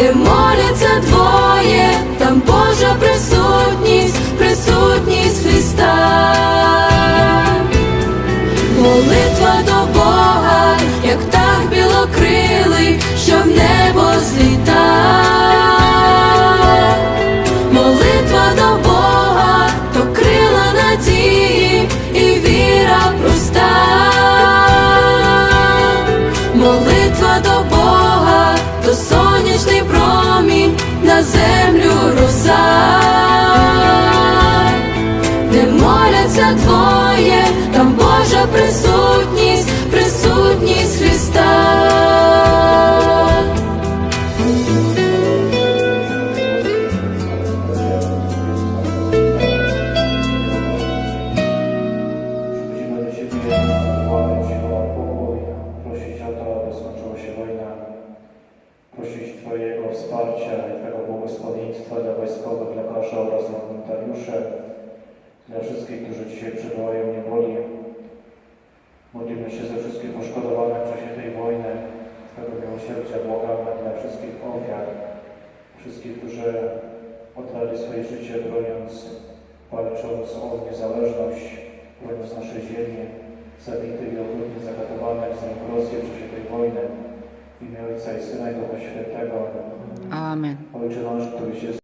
де моляться двоє, там Божа присутність, присутність Христа. Молитва до Бога, як птах білокрилий, що в небо зліта. Молитва до Бога, то крила надії і віра проста. Молитва до Бога, то сонячний де моляться двоє, там Божа присутність, присутність Христа. Twojego wsparcia i Twojego błogosławieństwa dla wojskowych, dla wszystkich, którzy dzisiaj przebywają w niewoli. Modlimy się za wszystkich poszkodowanych w czasie tej wojny, Twojego miłosierdzia błagamy dla wszystkich ofiar, wszystkich, którzy oddali swoje życie broniąc, walcząc o niezależność, broniąc naszej ziemi, zabitych i okrutnie zakatowanych z Rosji w czasie tej wojny. W imię Ojca i Syna i Ducha Świętego. Amen. Ojcze nasz, któryś jest